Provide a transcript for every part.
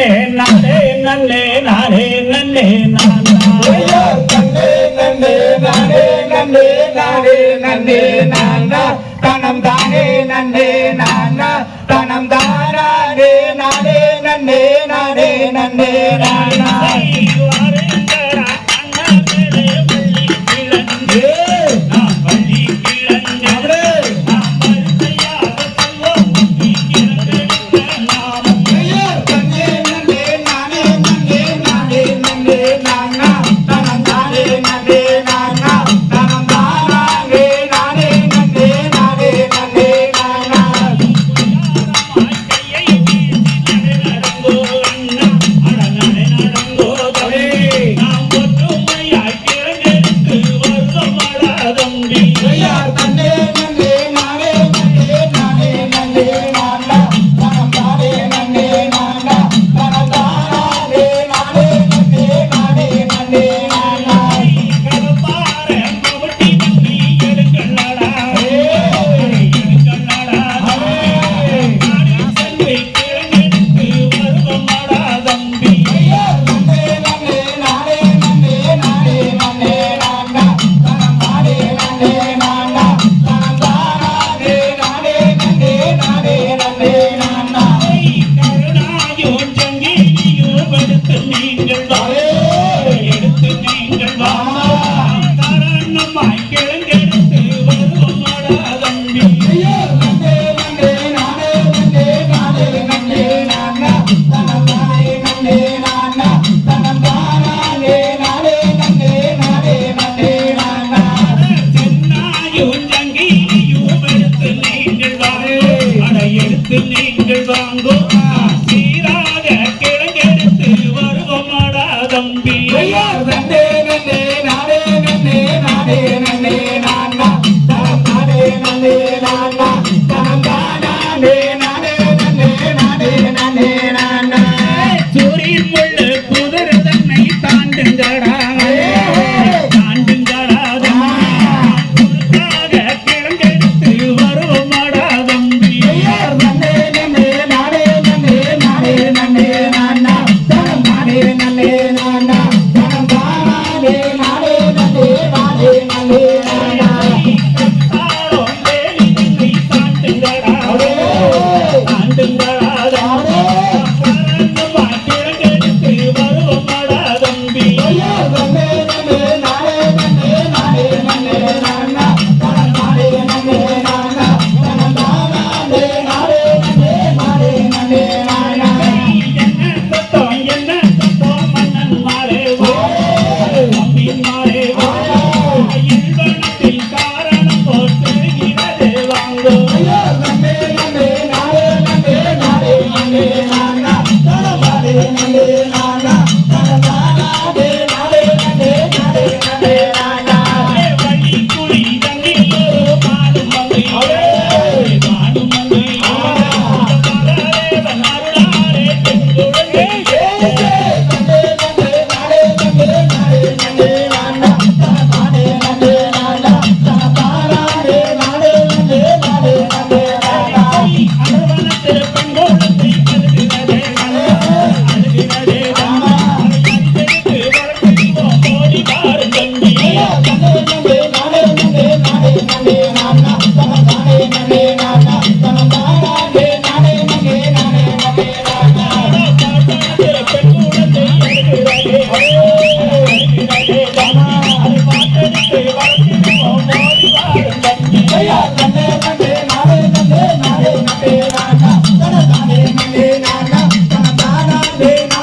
நன்னே நானே நன்னே நானே நன்னே நானா தனம் தானே நன்னே நானா தனம் தானே நானே நன்னே நானே நன்னே நானா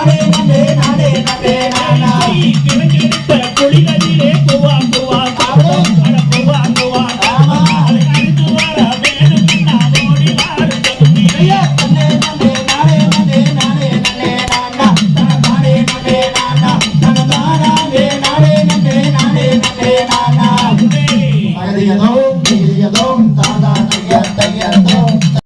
Thank you.